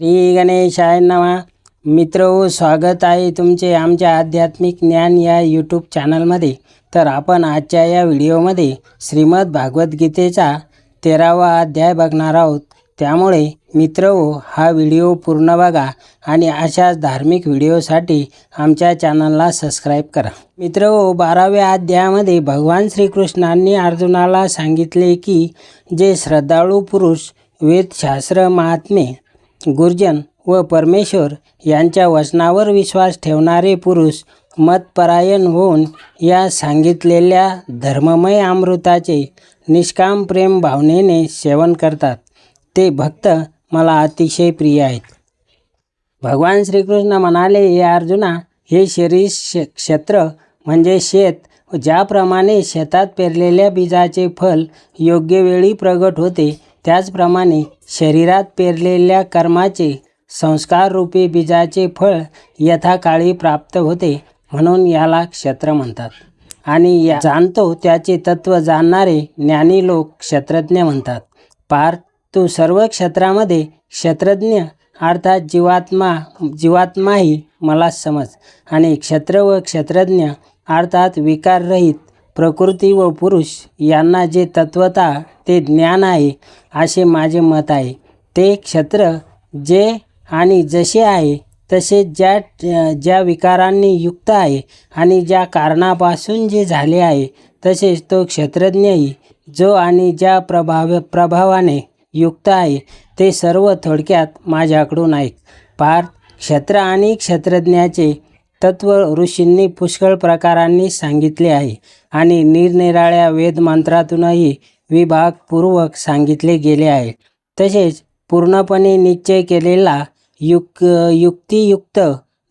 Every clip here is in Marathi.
श्री गणेशाय नवा मित्र हो स्वागत आहे तुमचे आमच्या आध्यात्मिक ज्ञान या यूट्यूब चॅनलमध्ये तर आपण आजच्या या व्हिडिओमध्ये श्रीमद भागवद्गीतेचा तेरावा अध्याय बघणार आहोत. त्यामुळे मित्र हो हा व्हिडिओ पूर्ण बघा आणि अशाच धार्मिक व्हिडिओसाठी आमच्या चॅनलला सबस्क्राईब करा. मित्र हो बाराव्या अध्यायामध्ये भगवान श्रीकृष्णांनी अर्जुनाला सांगितले की जे श्रद्धाळू पुरुष वेदशास्त्र महात्मे गुर्जन व परमेश्वर यांच्या वचनावर विश्वास ठेवणारे पुरुष मतपरायण होऊन या सांगितलेल्या धर्ममय अमृताचे निष्काम प्रेम भावनेने सेवन करतात. ते भक्त मला अतिशय प्रिय आहेत. भगवान श्रीकृष्ण म्हणाले हे अर्जुना हे शरीर क्षेत्र म्हणजे शेत ज्याप्रमाणे शेतात पेरलेल्या बीजाचे फल योग्य वेळी प्रगट होते त्याचप्रमाणे शरीरात पेरलेल्या कर्माचे संस्काररूपी बीजाचे फळ यथाकाळी प्राप्त होते म्हणून याला क्षेत्र म्हणतात. आणि या जाणतो त्याचे तत्व जाणणारे ज्ञानी लोक क्षेत्रज्ञ म्हणतात. पार तू सर्व क्षेत्रामध्ये क्षेत्रज्ञ अर्थात जीवात्मा जीवात्माही मला समज. आणि क्षेत्र व क्षेत्रज्ञ अर्थात विकाररहित प्रकृती व पुरुष यांना जे तत्वता ते ज्ञान आहे असे माझे मत आहे. ते क्षेत्र जे आणि जसे आहे तसे ज्या ज्या विकारांनी युक्त आहे आणि ज्या कारणापासून जे झाले आहे तसेच तो क्षेत्रज्ञही जो आणि ज्या प्रभाव प्रभावाने युक्त आहे ते सर्व थोडक्यात माझ्याकडून आहेत. पार्थ क्षेत्र आणि क्षेत्रज्ञाचे तत्व ऋषींनी पुष्कळ प्रकारांनी सांगितले आहे आणि निरनिराळ्या वेदमंत्रातूनही विभागपूर्वक सांगितले गेले आहे. तसेच पूर्णपणे निश्चय केलेला युक युक्तियुक्त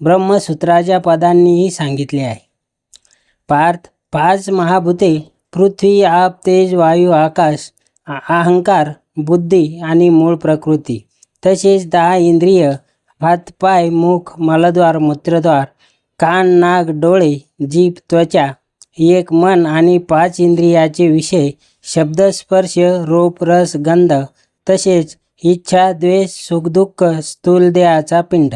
ब्रह्मसूत्राच्या पदांनीही सांगितले आहे. पार्थ पाच महाभूते पृथ्वी आप तेज वायू आकाश अहंकार बुद्धी आणि मूळ प्रकृती. तसेच दहा इंद्रिय हात पाय मुख मलद्वार मूत्रद्वार कान नाक डोळे जीभ त्वचा एक मन आणि पाच इंद्रियाचे विषय शब्दस्पर्श रूप रस गंध तसेच इच्छा द्वेष सुखदुःख स्थूल देहाचा पिंड.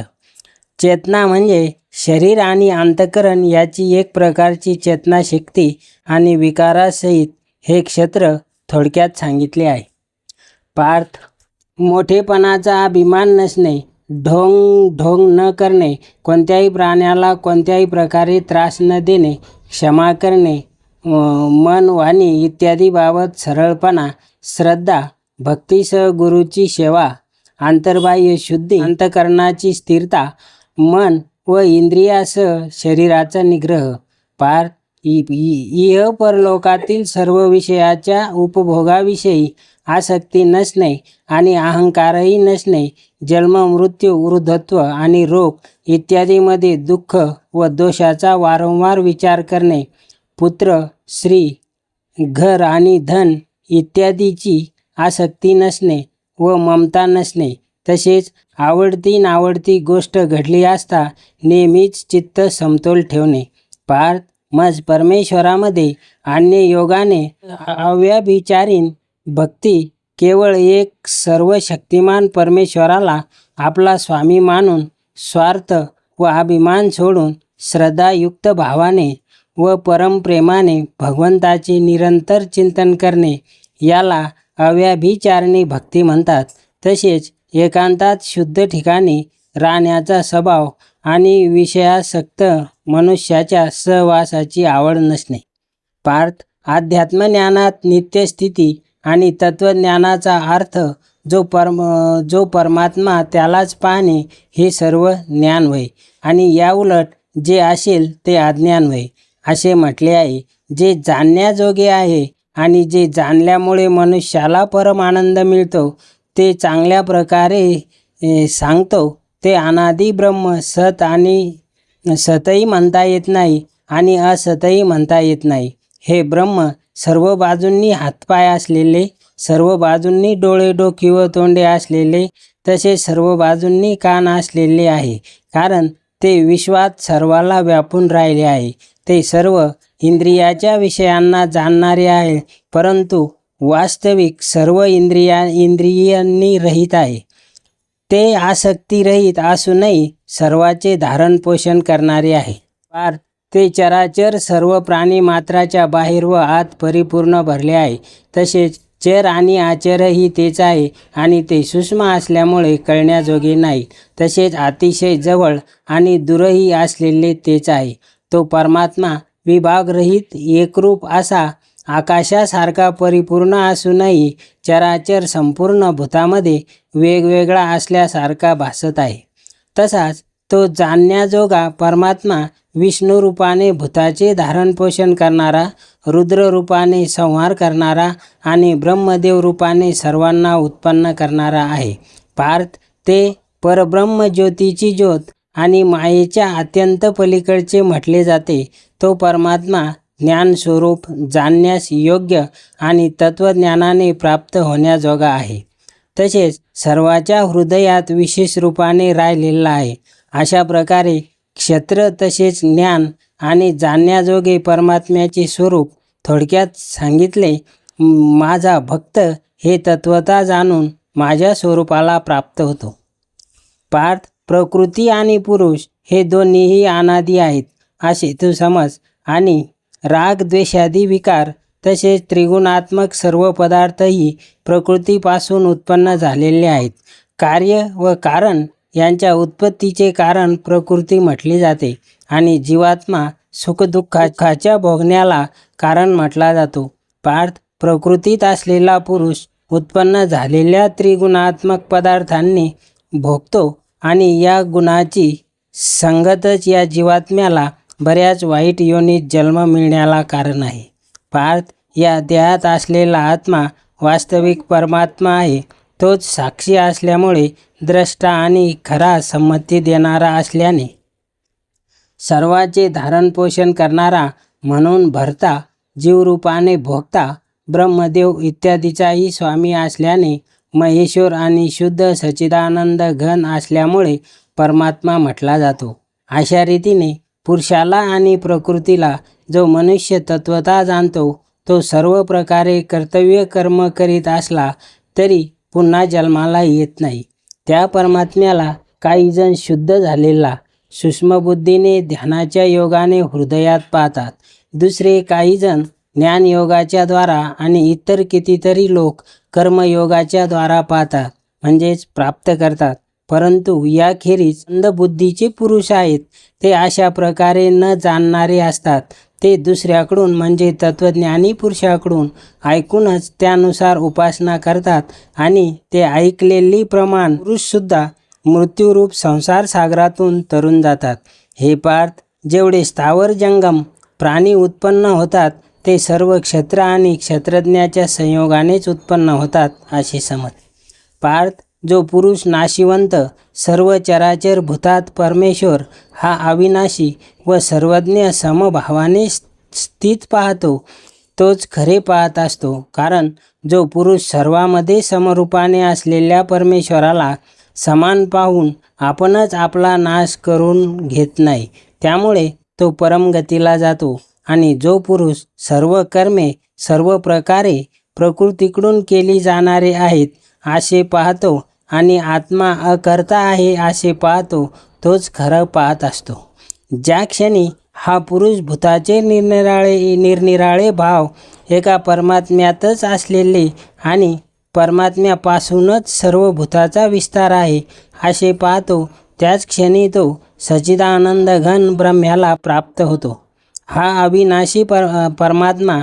चेतना म्हणजे शरीर आणि अंतकरण याची एक प्रकारची चेतनाशक्ती आणि विकारासहित हे क्षेत्र थोडक्यात सांगितले आहे. पार्थ मोठेपणाचा अभिमान नसणे ढोंग ढोंग न करणे कोणत्याही प्राण्याला कोणत्याही प्रकारे त्रास न देणे क्षमा करणे मन वाणी इत्यादी बाबत सरळपणा श्रद्धा भक्तीसह गुरुची सेवा आंतरबाह्य शुद्धी अंतकरणाची स्थिरता मन व इंद्रियासह शरीराचा निग्रह पार इह परलोकातील सर्व विषयाच्या उपभोगाविषयी आसक्ती नसणे आणि अहंकारही नसणे जन्म मृत्यू वृद्धत्व आणि रोग इत्यादीमध्ये दुःख व दोषाचा वारंवार विचार करणे पुत्र श्री घर आणि धन इत्यादीची आसक्ती नसणे व ममता नसणे. तसेच आवडती नावडती गोष्ट घडली असता नेहमीच चित्त समतोल ठेवणे. पार्थ मज परमेश्वरामध्ये अन्य योगाने अव्याभिचारीन भक्ती केवळ एक सर्व शक्तिमान परमेश्वराला आपला स्वामी मानून स्वार्थ व अभिमान सोडून श्रद्धायुक्त भावाने व परमप्रेमाने भगवंताचे निरंतर चिंतन करणे याला अव्याभिचारणी भक्ती म्हणतात. तसेच एकांतात शुद्ध ठिकाणी राहण्याचा स्वभाव आणि विषयासक्त मनुष्याच्या सहवासाची आवड नसणे. पार्थ अध्यात्मज्ञानात नित्यस्थिती आणि तत्त्वज्ञानाचा अर्थ जो परम जो परमात्मा त्यालाच पाहणे हे सर्व ज्ञान होय आणि याउलट जे असेल ते अज्ञान होय असे म्हटले आहे जे जाणण्याजोगे आहे आणि जे जाणल्यामुळे मनुष्याला परम आनंद मिळतो ते चांगल्या प्रकारे सांगतो ते अनादी ब्रह्म सत आणि सतही म्हणता येत नाही आणि असतही म्हणता येत नाही. हे ब्रह्म सर्व बाजूंनी हातपाय असलेले सर्व बाजूंनी डोळे डोकी व तोंडे असलेले तसे सर्व बाजूंनी कान असलेले आहे. कारण ते विश्वात सर्वाला व्यापून राहिले आहे. ते सर्व इंद्रियाच्या विषयांना जाणणारे आहे. परंतु वास्तविक सर्व इंद्रिया इंद्रियांनी रहित आहे. ते आसक्तीरहित असूनही सर्वाचे धारण पोषण करणारे आहे. पार ते चराचर सर्व प्राणी मात्राच्या बाहेर व आत परिपूर्ण भरले आहे. तसेच चर आणि आचरही तेच आहे आणि ते सूक्ष्म असल्यामुळे कळण्याजोगे नाही. तसेच अतिशय जवळ आणि दूरही असलेले तेच आहे. तो परमात्मा विभागरहित एकरूप असा आकाशासारखा परिपूर्ण असूनही चराचर संपूर्ण भूतामध्ये वेगवेगळा असल्यासारखा भासत आहे. तसाच तो जाणण्याजोगा परमात्मा विष्णुरूपाने भूताचे धारणपोषण करणारा रुद्ररूपाने संहार करणारा आणि ब्रह्मदेव रूपाने सर्वांना उत्पन्न करणारा आहे. पार्थ ते परब्रह्म ज्योतीची ज्योत आणि मायेच्या अत्यंत पलीकडचे म्हटले जाते. तो परमात्मा ज्ञानस्वरूप जाणण्यास योग्य आणि तत्त्वज्ञानाने प्राप्त होण्याजोगा आहे. तसेच सर्वाच्या हृदयात विशेष रूपाने राहिलेला आहे. अशा प्रकारे क्षेत्र तसेच ज्ञान आणि जाणण्याजोगे परमात्म्याचे स्वरूप थोडक्यात सांगितले माझा भक्त हे तत्वता जाणून माझ्या स्वरूपाला प्राप्त होतो. पार्थ प्रकृती आणि पुरुष हे दोन्हीही अनादी आहेत असे तू समज आणि राग द्वेषादी विकार तसेच त्रिगुणात्मक सर्व पदार्थही प्रकृतीपासून उत्पन्न झालेले आहेत. कार्य व कारण यांच्या उत्पत्तीचे कारण प्रकृती म्हटली जाते आणि जीवात्मा सुखदुःखाच्या भोगण्याला कारण म्हटला जातो. पार्थ प्रकृतीत असलेला पुरुष उत्पन्न झालेल्या त्रिगुणात्मक पदार्थांनी भोगतो आणि या गुणाची संगतच या जीवात्म्याला बऱ्याच वाईट योनीत जन्म मिळण्याला कारण आहे. पार्थ या देहात असलेला आत्मा वास्तविक परमात्मा आहे. तोच साक्षी असल्यामुळे द्रष्टा आणि खरा संमती देणारा असल्याने सर्वाचे धारणपोषण करणारा म्हणून भरता जीवरूपाने भोगता ब्रह्मदेव इत्यादीचाही स्वामी असल्याने महेश्वर आणि शुद्ध सच्चिदानंद घन असल्यामुळे परमात्मा म्हटला जातो. अशा रीतीने पुरुषाला आणि प्रकृतीला जो मनुष्य तत्वता जाणतो तो सर्व प्रकारे कर्तव्य कर्म करीत असला तरी पुन्हा जन्माला येत नाही. त्या परमात्म्याला काही जण शुद्ध झालेला सूक्ष्मबुद्धीने ध्यानाच्या योगाने हृदयात पाहतात. दुसरे काही जण ज्ञानयोगाच्या द्वारा आणि इतर कितीतरी लोक कर्मयोगाच्या द्वारा पाहतात म्हणजेच प्राप्त करतात. परंतु याखेरीज अंधबुद्धीचे पुरुष आहेत. ते अशा प्रकारे न जाणणारे असतात. ते दुसऱ्याकडून म्हणजे तत्त्वज्ञानी पुरुषाकडून ऐकूनच त्यानुसार उपासना करतात आणि ते ऐकलेली प्रमाण पुरुषसुद्धा मृत्यूरूप संसार सागरातून तरून जातात. हे पार्थ जेवढे स्थावर जंगम प्राणी उत्पन्न होतात ते सर्व क्षेत्र आणि क्षेत्रज्ञाच्या संयोगानेच उत्पन्न होतात असे समज. पार्थ जो पुरुष नाशिवंत सर्व चराचर भूतात परमेश्वर हा अविनाशी व सर्वज्ञ समभावाने स्थित पाहतो तोच खरे पाहत असतो. कारण जो पुरुष सर्वामध्ये समरूपाने असलेल्या परमेश्वराला समान पाहून आपणच आपला नाश करून घेत नाही त्यामुळे तो परमगतीला जातो आणि जो पुरुष सर्व कर्मे सर्व प्रकारे प्रकृतीकडून केली जाणारे आहेत असे पाहतो आणि आत्मा अकर्ता आहे असे पाहतो तोच खरं पाहत असतो. ज्या क्षणी हा पुरुष भूताचे निरनिराळे निरनिराळे भाव एका परमात्म्यातच असलेले आणि परमात्म्यापासूनच सर्व भूताचा विस्तार आहे असे पाहतो त्याच क्षणी तो सचिदानंद घन ब्रह्म्याला प्राप्त होतो. हा अविनाशी पर परमात्मा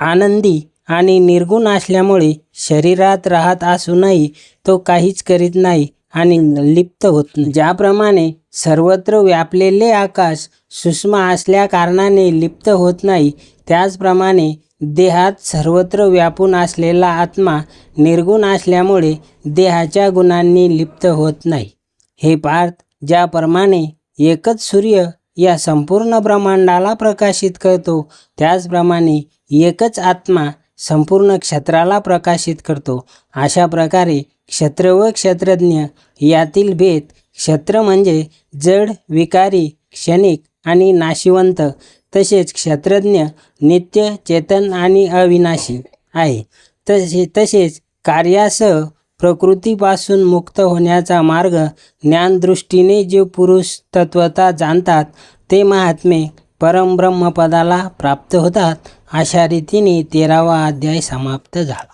आनंदी आणि निर्गुण असल्यामुळे शरीरात राहत असूनही तो काहीच करीत नाही आणि लिप्त होत नाही. ज्याप्रमाणे सर्वत्र व्यापलेले आकाश सूक्ष्म असल्या कारणाने लिप्त होत नाही त्याचप्रमाणे देहात सर्वत्र व्यापून असलेला आत्मा निर्गुण असल्यामुळे देहाच्या गुणांनी लिप्त होत नाही. हे पार्थ ज्याप्रमाणे एकच सूर्य या संपूर्ण ब्रह्मांडाला प्रकाशित करतो त्याचप्रमाणे एकच आत्मा संपूर्ण क्षेत्राला प्रकाशित करतो. अशा प्रकारे क्षत्र व क्षेत्रज्ञ यातील भेद क्षेत्र म्हणजे जड विकारी क्षणिक आणि नाशिवंत तसेच क्षत्रज्ञ नित्य चेतन आणि अविनाशी आहे. तसे तसेच कार्यासह प्रकृतीपासून मुक्त होण्याचा मार्ग ज्ञानदृष्टीने जे पुरुष तत्वता जाणतात ते महात्मे परमब्रह्मपदाला प्राप्त होतात. अशा रीतीने तेरावा अध्याय समाप्त झाला.